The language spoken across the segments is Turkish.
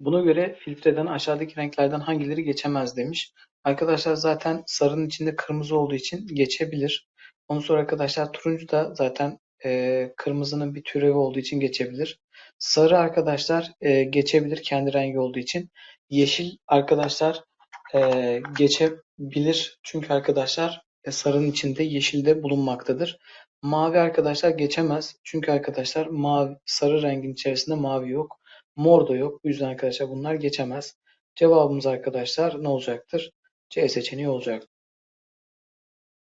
Buna göre filtreden aşağıdaki renklerden hangileri geçemez demiş. Arkadaşlar zaten sarının içinde kırmızı olduğu için geçebilir. Ondan sonra arkadaşlar turuncu da zaten e, kırmızının bir türevi olduğu için geçebilir. Sarı arkadaşlar e, geçebilir kendi rengi olduğu için. Yeşil arkadaşlar e, geçebilir çünkü arkadaşlar e, sarının içinde yeşil de bulunmaktadır. Mavi arkadaşlar geçemez çünkü arkadaşlar mavi sarı rengin içerisinde mavi yok. Mor da yok. Bu yüzden arkadaşlar bunlar geçemez. Cevabımız arkadaşlar ne olacaktır? C seçeneği olacak.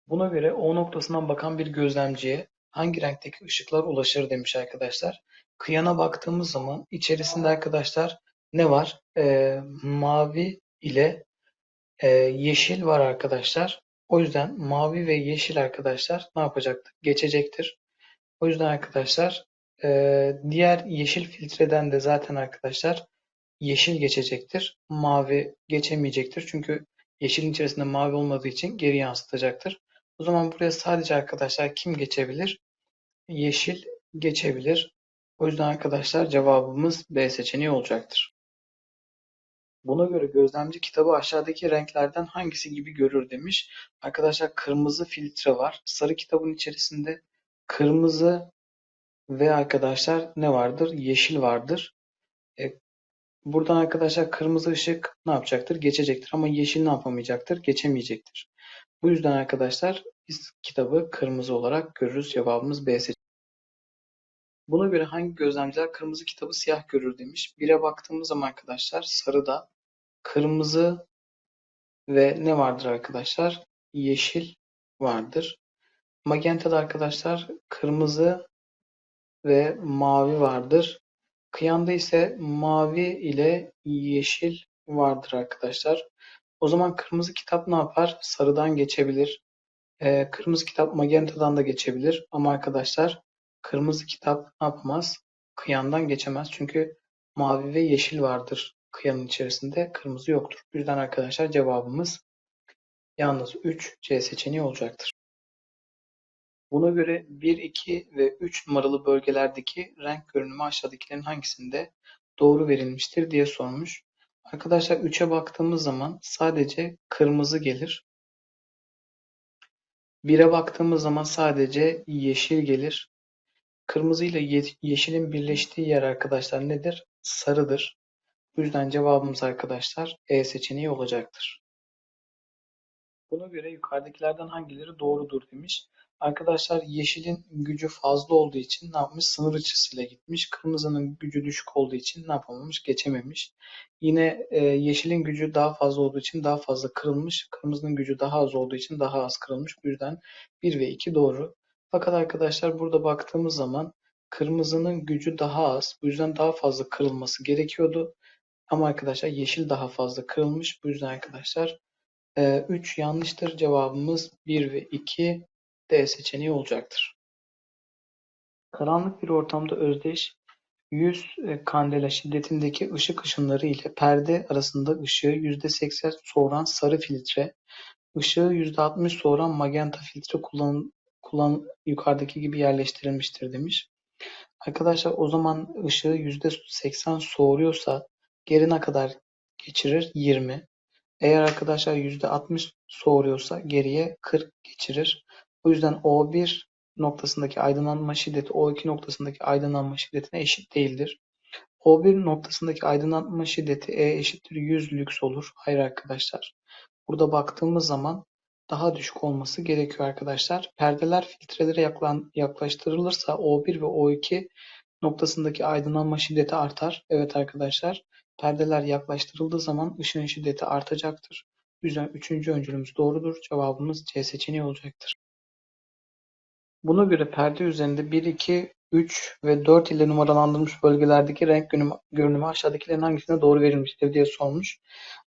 Buna göre O noktasından bakan bir gözlemciye hangi renkteki ışıklar ulaşır demiş arkadaşlar. Kıyana baktığımız zaman içerisinde arkadaşlar ne var? Ee, mavi ile e, yeşil var arkadaşlar. O yüzden mavi ve yeşil arkadaşlar ne yapacaktır? Geçecektir. O yüzden arkadaşlar e, diğer yeşil filtreden de zaten arkadaşlar yeşil geçecektir. Mavi geçemeyecektir. Çünkü yeşilin içerisinde mavi olmadığı için geri yansıtacaktır. O zaman buraya sadece arkadaşlar kim geçebilir? Yeşil geçebilir. O yüzden arkadaşlar cevabımız B seçeneği olacaktır. Buna göre gözlemci kitabı aşağıdaki renklerden hangisi gibi görür demiş. Arkadaşlar kırmızı filtre var. Sarı kitabın içerisinde kırmızı ve arkadaşlar ne vardır? Yeşil vardır. E, buradan arkadaşlar kırmızı ışık ne yapacaktır? Geçecektir ama yeşil ne yapamayacaktır? Geçemeyecektir. Bu yüzden arkadaşlar biz kitabı kırmızı olarak görürüz. Cevabımız B seçeneği. Buna göre hangi gözlemciler kırmızı kitabı siyah görür demiş. Bire baktığımız zaman arkadaşlar sarıda kırmızı ve ne vardır arkadaşlar? Yeşil vardır. Magenta'da arkadaşlar kırmızı ve mavi vardır. Kıyanda ise mavi ile yeşil vardır arkadaşlar. O zaman kırmızı kitap ne yapar? Sarıdan geçebilir. Ee, kırmızı kitap magentadan da geçebilir. Ama arkadaşlar kırmızı kitap ne yapamaz? Kıyandan geçemez. Çünkü mavi ve yeşil vardır kıyanın içerisinde. Kırmızı yoktur. Bu yüzden arkadaşlar cevabımız yalnız 3 C seçeneği olacaktır. Buna göre 1, 2 ve 3 numaralı bölgelerdeki renk görünümü aşağıdakilerin hangisinde doğru verilmiştir diye sormuş. Arkadaşlar 3'e baktığımız zaman sadece kırmızı gelir. 1'e baktığımız zaman sadece yeşil gelir. Kırmızı ile yeşilin birleştiği yer arkadaşlar nedir? Sarıdır. Bu yüzden cevabımız arkadaşlar E seçeneği olacaktır. Buna göre yukarıdakilerden hangileri doğrudur demiş. Arkadaşlar yeşilin gücü fazla olduğu için ne yapmış? Sınır açısıyla gitmiş. Kırmızının gücü düşük olduğu için ne yapamamış? Geçememiş. Yine e, yeşilin gücü daha fazla olduğu için daha fazla kırılmış. Kırmızının gücü daha az olduğu için daha az kırılmış. Bu yüzden 1 ve 2 doğru. Fakat arkadaşlar burada baktığımız zaman kırmızının gücü daha az. Bu yüzden daha fazla kırılması gerekiyordu. Ama arkadaşlar yeşil daha fazla kırılmış. Bu yüzden arkadaşlar 3 yanlıştır. Cevabımız 1 ve 2 D seçeneği olacaktır. Karanlık bir ortamda özdeş 100 e, kandela şiddetindeki ışık ışınları ile perde arasında ışığı %80 soğuran sarı filtre, ışığı %60 soğuran magenta filtre kullan, kullan yukarıdaki gibi yerleştirilmiştir demiş. Arkadaşlar o zaman ışığı %80 soğuruyorsa geri ne kadar geçirir? 20. Eğer arkadaşlar %60 soğuruyorsa geriye 40 geçirir. O yüzden O1 noktasındaki aydınlanma şiddeti O2 noktasındaki aydınlanma şiddetine eşit değildir. O1 noktasındaki aydınlanma şiddeti E eşittir 100 lüks olur. Hayır arkadaşlar. Burada baktığımız zaman daha düşük olması gerekiyor arkadaşlar. Perdeler filtrelere yaklaştırılırsa O1 ve O2 noktasındaki aydınlanma şiddeti artar. Evet arkadaşlar. Perdeler yaklaştırıldığı zaman ışığın şiddeti artacaktır. Yüzden üçüncü öncülümüz doğrudur. Cevabımız C seçeneği olacaktır. Buna göre perde üzerinde 1, 2, 3 ve 4 ile numaralandırılmış bölgelerdeki renk görünümü aşağıdakilerin hangisine doğru verilmiştir diye sormuş.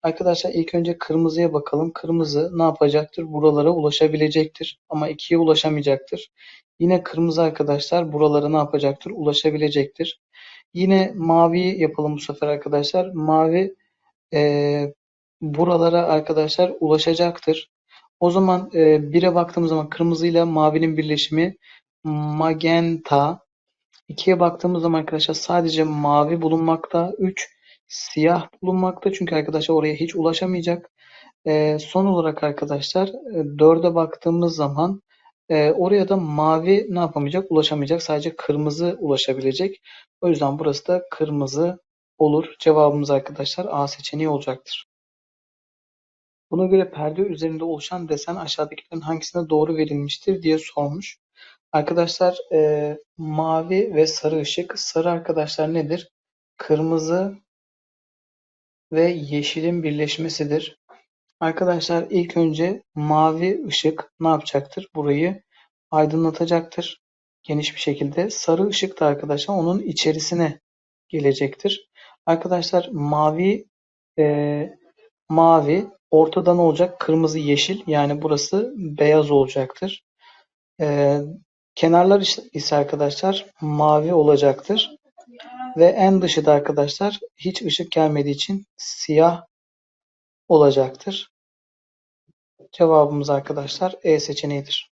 Arkadaşlar ilk önce kırmızıya bakalım. Kırmızı ne yapacaktır? Buralara ulaşabilecektir. Ama 2'ye ulaşamayacaktır. Yine kırmızı arkadaşlar buralara ne yapacaktır? Ulaşabilecektir. Yine mavi yapalım bu sefer arkadaşlar. Mavi e, buralara arkadaşlar ulaşacaktır. O zaman e, 1'e baktığımız zaman kırmızı ile mavinin birleşimi magenta. 2'ye baktığımız zaman arkadaşlar sadece mavi bulunmakta. 3 siyah bulunmakta. Çünkü arkadaşlar oraya hiç ulaşamayacak. Ee, son olarak arkadaşlar e, dörde baktığımız zaman e, oraya da mavi ne yapamayacak? Ulaşamayacak. Sadece kırmızı ulaşabilecek. O yüzden burası da kırmızı olur. Cevabımız arkadaşlar A seçeneği olacaktır. Buna göre perde üzerinde oluşan desen aşağıdakilerin hangisine doğru verilmiştir diye sormuş. Arkadaşlar e, mavi ve sarı ışık. Sarı arkadaşlar nedir? Kırmızı ve yeşilin birleşmesidir. Arkadaşlar ilk önce mavi ışık ne yapacaktır? Burayı aydınlatacaktır geniş bir şekilde. Sarı ışık da arkadaşlar onun içerisine gelecektir. Arkadaşlar mavi e, mavi ortada ne olacak? Kırmızı yeşil yani burası beyaz olacaktır. E, kenarlar ise arkadaşlar mavi olacaktır. Ve en dışı da arkadaşlar hiç ışık gelmediği için siyah olacaktır. Cevabımız arkadaşlar E seçeneğidir.